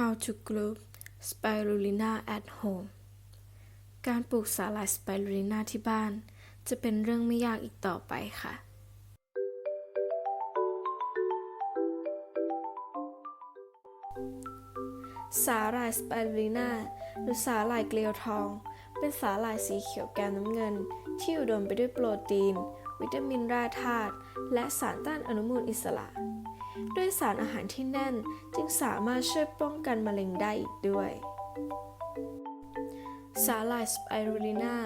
How to grow spirulina at home การปลูกสาหร่ายสไปรูลินาที่บ้าน จะเป็นเรื่องไม่ยากอีกต่อไปค่ะ สาหร่ายสไปรูลินาหรือสาหร่ายเกลียวทอง เป็นสาหร่ายสีเขียวแกมน้ำเงิน ที่อุดมไปด้วยโปรตีน วิตามินแร่ธาตุและสารต้านอนุมูลอิสระ ด้วยสารอาหารที่แน่นจึงสามารถช่วยป้องกันมะเร็งได้อีกด้วย สาหร่ายสไปรูลินา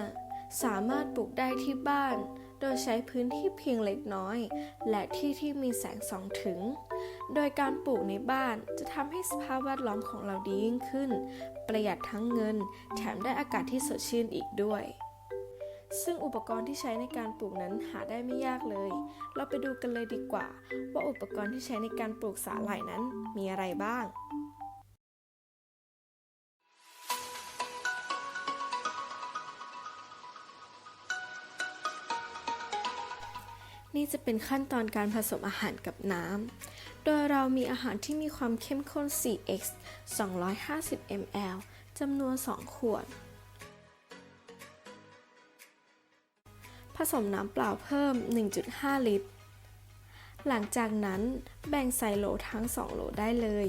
สามารถปลูกได้ที่บ้าน โดยใช้พื้นที่เพียงเล็กน้อย และที่ที่มีแสงส่องถึง โดยการปลูกในบ้านจะทำให้สภาพแวดล้อมของเราดียิ่งขึ้น ประหยัดทั้งเงิน แถมได้อากาศที่สดชื่นอีกด้วย ซึ่งอุปกรณ์ที่ใช้ในการปลูกนั้นหาได้ไม่ยากเลย เราไปดูกันเลยดีกว่า ว่าอุปกรณ์ที่ใช้ในการปลูกสาหร่ายนั้นมีอะไรบ้างนี่จะเป็นขั้นตอนการผสมอาหารกับน้ำ โดยเรามีอาหารที่มีความเข้มข้น 4x 250 ml จำนวน 2 ขวด สมน้ำเปล่าเพิ่ม 1.5 ลิตร หลังจากนั้นแบ่งใส่โหลทั้ง 2 โหลได้เลย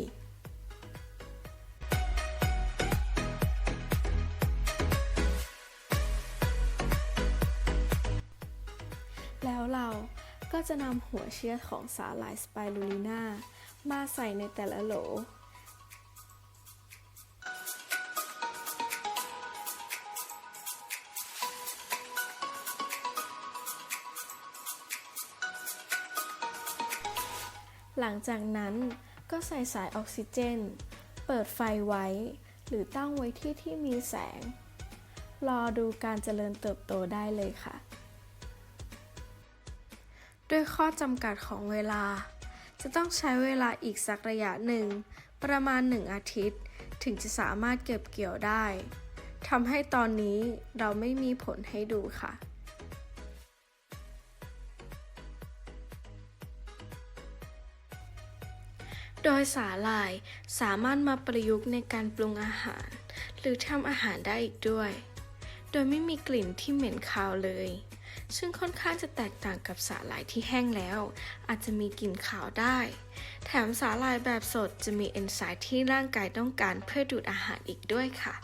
แล้วเราก็จะนำหัวเชื้อของสาหร่ายสไปรูลินามาใส่ในแต่ละโหล หลังจากนั้นก็ใส่สายออกซิเจน เปิดไฟไว้ หรือตั้งไว้ที่ที่มีแสง รอดูการเจริญเติบโตได้เลยค่ะ ด้วยข้อจำกัดของเวลา จะต้องใช้เวลาอีกสักระยะหนึ่ง ประมาณ 1 อาทิตย์ ถึงจะสามารถเก็บเกี่ยวได้ทำให้ตอนนี้เราไม่มีผลให้ดูค่ะ โดยสาหร่ายสามารถมาประยุกต์ในการปรุงอาหาร หรือทำอาหารได้อีกด้วย โดยไม่มีกลิ่นที่เหม็นคาวเลย ซึ่งค่อนข้างจะแตกต่างกับสาหร่ายที่แห้งแล้ว อาจจะมีกลิ่นขาวได้ แถมสาหร่ายแบบสดจะมีเอนไซม์ที่ร่างกายต้องการเพื่อดูดอาหารอีกด้วยค่ะ